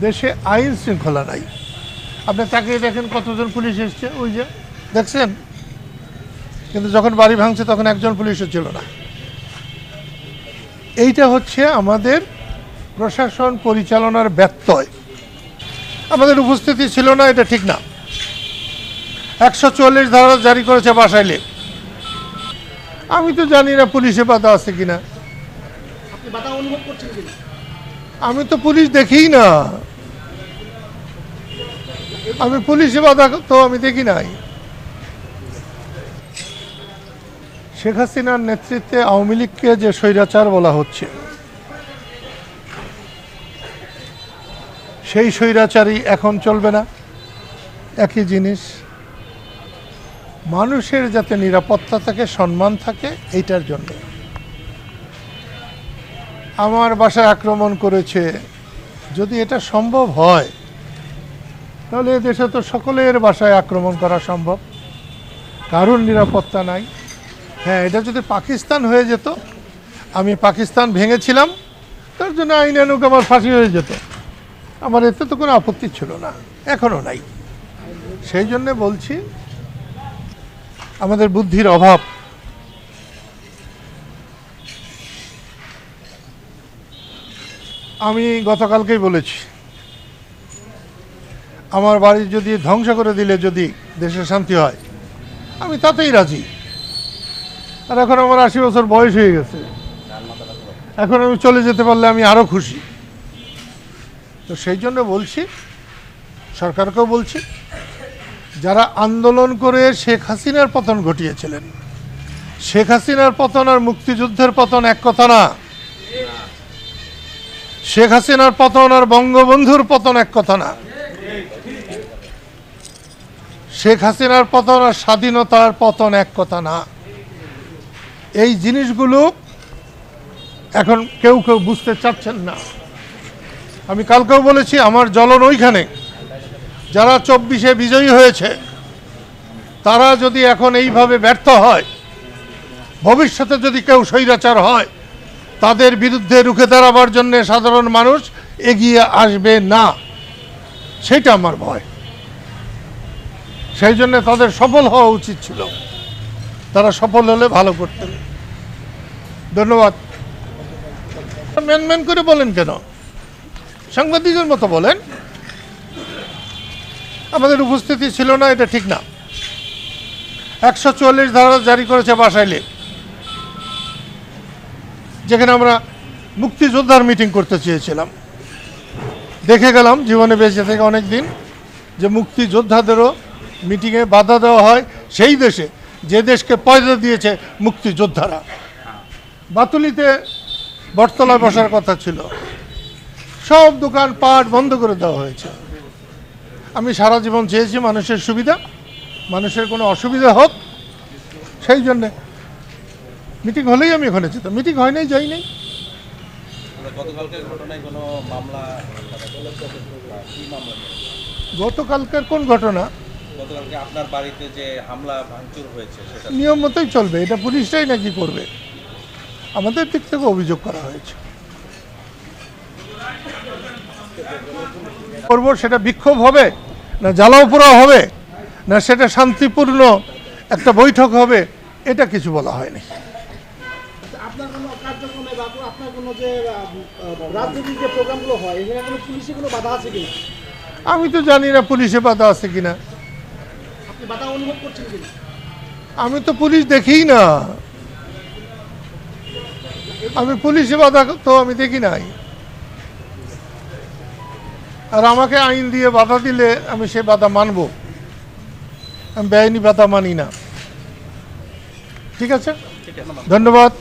দেশে আইন শৃঙ্খলা নাই। আপনি তাকিয়ে দেখেন কতজন পুলিশ এসছে, ওই যে, দেখছেন? কিন্তু যখন বাড়ি ভাঙছে তখন একজন পুলিশও ছিল না। এইটা হচ্ছে আমাদের প্রশাসন পরিচালনার ব্যত্যয়। আমাদের উপস্থিতি ছিল না, এটা ঠিক না। একশো চল্লিশ ধারা জারি করেছে বাসাইলে আমি তো জানি না পুলিশে বাধা আছে কিনা। অনুভব করছেন কিনা? আমি তো পুলিশ দেখিই না। আমি পুলিশে বাধা তো আমি দেখি নাই। শেখ হাসিনার নেতৃত্বে আওয়ামী লীগকে যে স্বৈরাচার বলা হচ্ছে, সেই স্বৈরাচারই এখন চলবে না। একই জিনিস, মানুষের যাতে নিরাপত্তা থাকে, সম্মান থাকে, এইটার জন্য। আমার বাসায় আক্রমণ করেছে। যদি এটা সম্ভব হয়, তাহলে দেশে তো সকলের বাসায় আক্রমণ করা সম্ভব। কারোর নিরাপত্তা নাই। হ্যাঁ এটা যদি পাকিস্তান হয়ে যেত, আমি পাকিস্তান ভেঙেছিলাম, তার জন্য আইনানুক আমার ফাঁসি হয়ে যেত। আমার এতে তো কোনো আপত্তি ছিল না এখনও নাই। সেই জন্যে বলছি, আমাদের বুদ্ধির অভাব আমি গতকালকেই বলেছি, আমার বাড়ি যদি ধ্বংস করে দিলে যদি দেশে শান্তি হয়, আমি তাতেই রাজি। আর এখন আমার আশি বছর বয়স হয়ে গেছে। এখন আমি চলে যেতে পারলে আমি আরও খুশি। তো সেই জন্য বলছি, সরকারকেও বলছি, যারা আন্দোলন করে শেখ হাসিনার পতন ঘটিয়েছিলেন, শেখ হাসিনার পতন আর মুক্তিযুদ্ধের পতন এক কথা না। শেখ হাসিনার পতন আর বঙ্গবন্ধুর পতন এক কথা না। শেখ হাসিনার পতন আর স্বাধীনতার পতন এক কথা না। এই জিনিসগুলো এখন কেউ কেউ বুঝতে চাচ্ছেন না। আমি কালকেও বলেছি, আমার জ্বলন ওইখানে। যারা চব্বিশে বিজয়ী হয়েছে, তারা যদি এখন এইভাবে ব্যর্থ হয়, ভবিষ্যতে যদি কেউ স্বৈরাচার হয় তাদের বিরুদ্ধে রুখে দাঁড়াবার জন্য সাধারণ মানুষ এগিয়ে আসবে না। সেটা আমার ভয়। সেই জন্য তাদের সফল হওয়া উচিত ছিল। তারা সফল হলে ভালো করতেন। ধন্যবাদ। ম্যান ম্যান করে বলেন কেন? সাংবাদিকের মতো বলেন। আমাদের উপস্থিতি ছিল না, এটা ঠিক না। একশো চুয়াল্লিশ ধারা জারি করেছে বাসাইলে। যেখানে আমরা মুক্তিযোদ্ধার মিটিং করতে চেয়েছিলাম। দেখে গেলাম, জীবনে বেঁচে থেকে অনেক দিন যে মুক্তিযোদ্ধাদেরও মিটিংয়ে বাধা দেওয়া হয়। সেই দেশে, যে দেশকে পয়সা দিয়েছে মুক্তিযোদ্ধারা। বাতুলিতে বটতলায় বসার কথা ছিল। সব দোকান পাট বন্ধ করে দেওয়া হয়েছে। আমি সারা জীবন চেয়েছি মানুষের সুবিধা। মানুষের কোনো অসুবিধা হোক, সেই জন্যে মিটিং হলেই আমি ওখানে যেতাম মিটিং হয় নাই যাই নাই। গতকালকের কোনো মামলা গতকালকার কোন ঘটনা? গতকালকে আপনার বাড়িতে যে হামলা ভাঙচুর হয়েছে সেটা নিয়ম মতোই চলবে এটা পুলিশটাই নাকি করবে? আমাদের দিক থেকে অভিযোগ করা হয়েছে। করব সেটা বিক্ষোভ হবে না জ্বালাও পোড়া হবে না সেটা শান্তিপূর্ণ একটা বৈঠক হবে এটা কিছু বলা হয়নি। কোনো যে আহ, আহ, রাজনৈতিক যে প্রোগ্রামগুলো হয় এখানে কোনো পুলিশে কোনো বাধা আছে কিনা? আমি তো জানি না পুলিশে বাধা আছে কিনা। আপনি বাধা অনুভব করছেন কিনা? আমি তো পুলিশ দেখিই না। আমি পুলিশে বাধা তো আমি দেখি নাই। আর আমাকে আইন দিয়ে বাধা দিলে আমি সে বাধা মানব। আমি বেআইনি বাধা মানি না। ঠিক আছে? ধন্যবাদ।